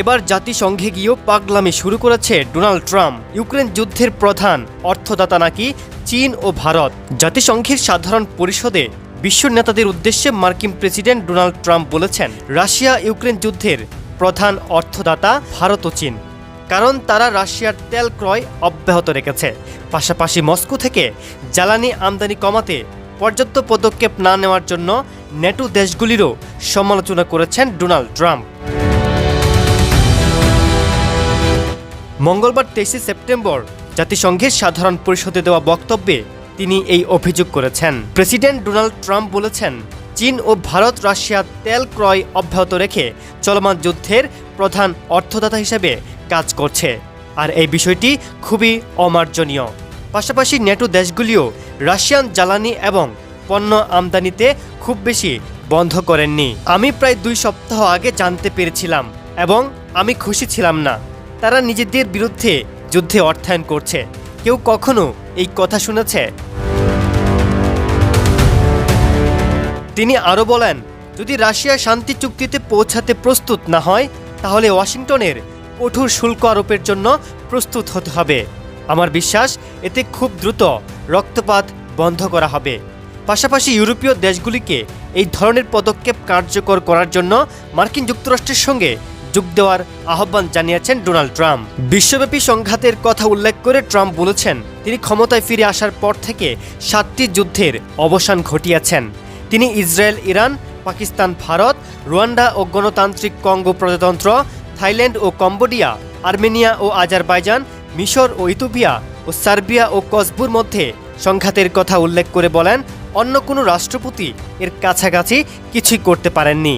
এবার জাতিসংঘে গিয়েও পাগলামি শুরু করেছে ডোনাল্ড ট্রাম্প। ইউক্রেন যুদ্ধের প্রধান অর্থদাতা নাকি চীন ও ভারত। জাতিসংঘের সাধারণ পরিষদে বিশ্ব নেতাদের উদ্দেশ্যে মার্কিন প্রেসিডেন্ট ডোনাল্ড ট্রাম্প বলেছেন, রাশিয়া ইউক্রেন যুদ্ধের প্রধান অর্থদাতা ভারত ও চীন। কারণ তারা রাশিয়ার তেল ক্রয় অব্যাহত রেখেছে। পাশাপাশি মস্কো থেকে জ্বালানি আমদানি কমাতে পর্যাপ্ত পদক্ষেপ না নেওয়ার জন্য নেটো দেশগুলিরও সমালোচনা করেছেন ডোনাল্ড ট্রাম্প। মঙ্গলবার তেইশে সেপ্টেম্বর জাতিসংঘের সাধারণ পরিষদে দেওয়া বক্তব্যে তিনি এই অভিযোগ করেছেন। প্রেসিডেন্ট ডোনাল্ড ট্রাম্প বলেছেন, চীন ও ভারত রাশিয়া তেল ক্রয় অব্যাহত রেখে চলমান যুদ্ধের প্রধান অর্থদাতা হিসেবে কাজ করছে। আর এই বিষয়টি খুবই অমার্জনীয়। পাশাপাশি নেটো দেশগুলিও রাশিয়ান জ্বালানি এবং পণ্য আমদানিতে খুব বেশি বন্ধ করেননি। আমি প্রায় দুই সপ্তাহ আগে জানতে পেরেছিলাম এবং আমি খুশি ছিলাম না। তারা নিজেদের বিরুদ্ধে যুদ্ধে অর্থায়ন করছে। কেউ কখনো এই কথা শুনেছে? তিনি আরও বলেন, যদি রাশিয়া শান্তি চুক্তিতে পৌঁছাতে প্রস্তুত না হয়, তাহলে ওয়াশিংটনের কঠোর শুল্ক আরোপের জন্য প্রস্তুত হতে হবে। আমার বিশ্বাস, এতে খুব দ্রুত রক্তপাত বন্ধ করা হবে। পাশাপাশি ইউরোপীয় দেশগুলিকে এই ধরনের পদক্ষেপ কার্যকর করার জন্য মার্কিন যুক্তরাষ্ট্রের সঙ্গে যোগ দেওয়ার আহ্বান জানিয়েছেন ডোনাল্ড ট্রাম্প। বিশ্বব্যাপী সংঘাতের কথা উল্লেখ করে ট্রাম্প বলেছেন, তিনি ক্ষমতায় ফিরে আসার পর থেকে সাতটি যুদ্ধের অবসান ঘটিয়েছেন। তিনি Israel, Iran, Pakistan, Bharat, Rwanda ও গণতান্ত্রিক কঙ্গো প্রজাতন্ত্র, থাইল্যান্ড ও কম্বোডিয়া, আর্মেনিয়া ও আজারবাইজান, মিশর ও ইথোপিয়া ও সার্বিয়া ও কসবুর মধ্যে সংঘাতের কথা উল্লেখ করে বলেন, অন্য কোনো রাষ্ট্রপতি এর কাছাকাছি কিছুই করতে পারেননি।